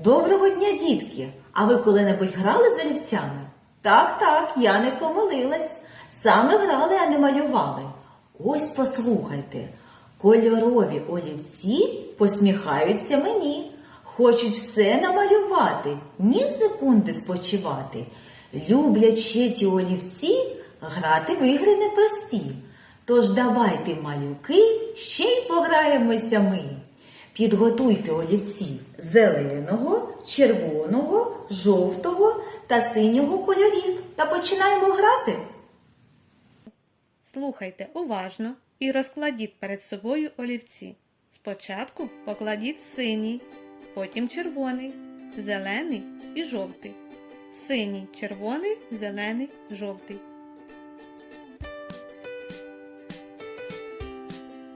Доброго дня, дітки! А ви коли-небудь грали з олівцями? Так, так, я не помилилась. Саме грали, а не малювали. Ось послухайте. Кольорові олівці посміхаються мені, хочуть все намалювати, ні секунди спочивати. Люблять ще ті олівці грати в ігри непрості. Тож давайте, малюки, ще й пограємося ми. Підготуйте олівці зеленого, червоного, жовтого та синього кольорів та починаємо грати. Слухайте уважно і розкладіть перед собою олівці. Спочатку покладіть синій, потім червоний, зелений і жовтий. Синій, червоний, зелений, жовтий.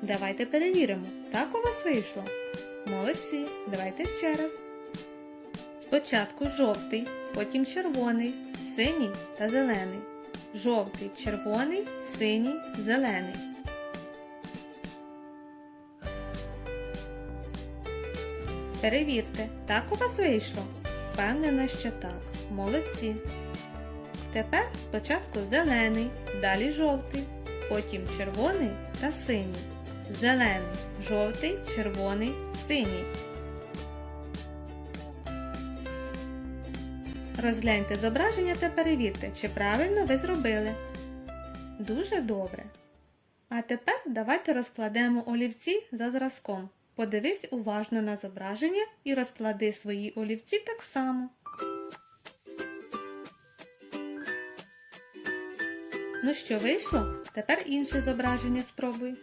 Давайте перевіримо, так у вас вийшло? Молодці, давайте ще раз. Спочатку жовтий, потім червоний, синій та зелений. Жовтий, червоний, синій, зелений. Перевірте, так у вас вийшло? Впевнена, що так. Молодці. Тепер спочатку зелений, далі жовтий, потім червоний та синій. Зелений, жовтий, червоний, синій. Розгляньте зображення та перевірте, чи правильно ви зробили. Дуже добре. А тепер давайте розкладемо олівці за зразком. Подивись уважно на зображення і розклади свої олівці так само. Ну що вийшло? Тепер інше зображення спробуй.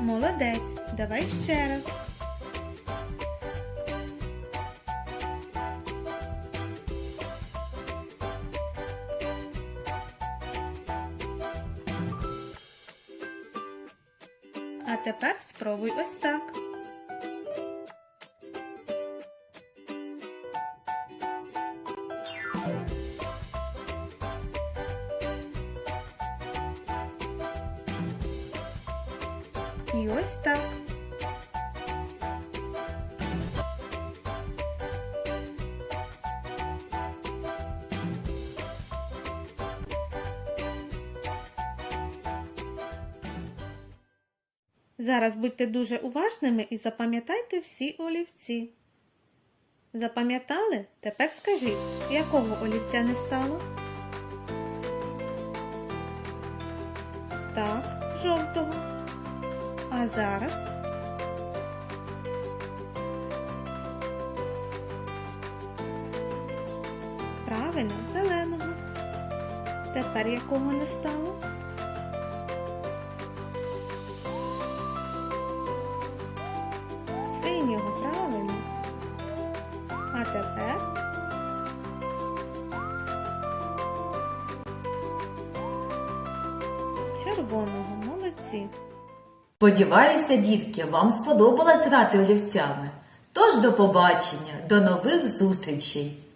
Молодець, давай ще раз. А тепер спробуй ось так. І ось так. Зараз будьте дуже уважними і запам'ятайте всі олівці. Запам'ятали? Тепер скажіть, якого олівця не стало? Так, жовтого. А зараз правильно, зеленого. Тепер якого не стало? Синього, правильно. А тепер червоного, молодці. Сподіваюся, дітки, вам сподобалось грати олівцями. Тож до побачення, до нових зустрічей!